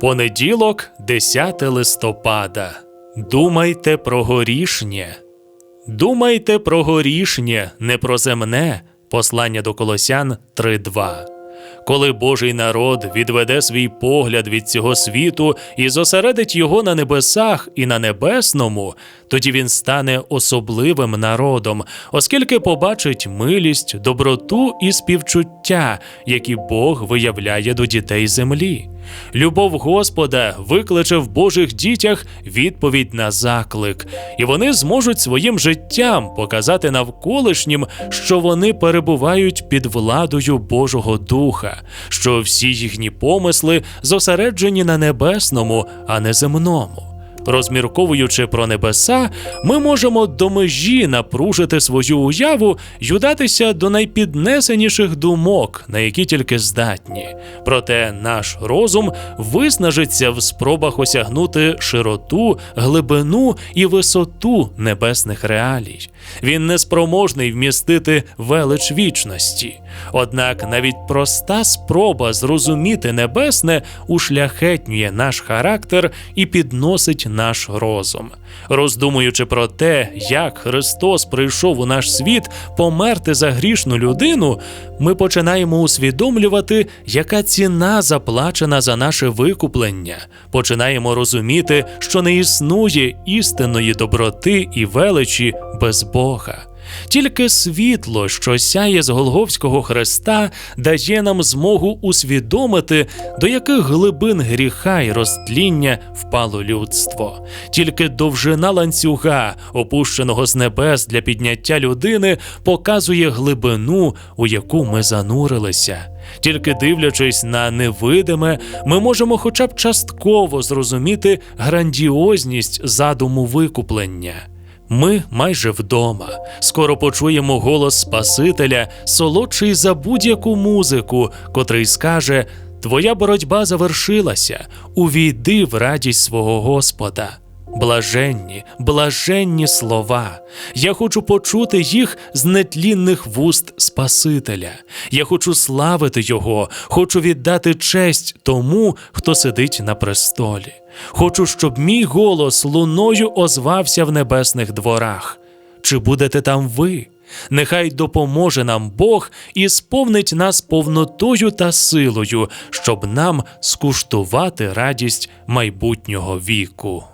Понеділок, 10 листопада. Думайте про горішнє. Думайте про горішнє, не про земне. Послання до Колосян 3.2. Коли Божий народ відведе свій погляд від цього світу і зосередить його на небесах і на небесному, тоді він стане особливим народом, оскільки побачить милість, доброту і співчуття, які Бог виявляє до дітей землі. Любов Господа викличе в Божих дітях відповідь на заклик, і вони зможуть своїм життям показати навколишнім, що вони перебувають під владою Божого Духа, що всі їхні помисли зосереджені на небесному, а не земному. Розмірковуючи про небеса, ми можемо до межі напружити свою уяву й удатися до найпіднесеніших думок, на які тільки здатні. Проте наш розум виснажиться в спробах осягнути широту, глибину і висоту небесних реалій. Він неспроможний вмістити велич вічності. Однак навіть проста спроба зрозуміти небесне ушляхетнює наш характер і підносить наш розум. Роздумуючи про те, як Христос прийшов у наш світ померти за грішну людину, ми починаємо усвідомлювати, яка ціна заплачена за наше викуплення. Починаємо розуміти, що не існує істинної доброти і величі без Бога. Тільки світло, що сяє з Голговського хреста, дає нам змогу усвідомити, до яких глибин гріха і розтління впало людство. Тільки довжина ланцюга, опущеного з небес для підняття людини, показує глибину, у яку ми занурилися. Тільки дивлячись на невидиме, ми можемо хоча б частково зрозуміти грандіозність задуму викуплення. Ми майже вдома. Скоро почуємо голос Спасителя, солодший за будь-яку музику, котрий скаже: Твоя боротьба завершилася, увійди в радість свого Господа. Блаженні, блаженні слова. Я хочу почути їх з нетлінних вуст Спасителя. Я хочу славити Його, хочу віддати честь тому, хто сидить на престолі. Хочу, щоб мій голос луною озвався в небесних дворах. Чи будете там ви? Нехай допоможе нам Бог і сповнить нас повнотою та силою, щоб нам скуштувати радість майбутнього віку.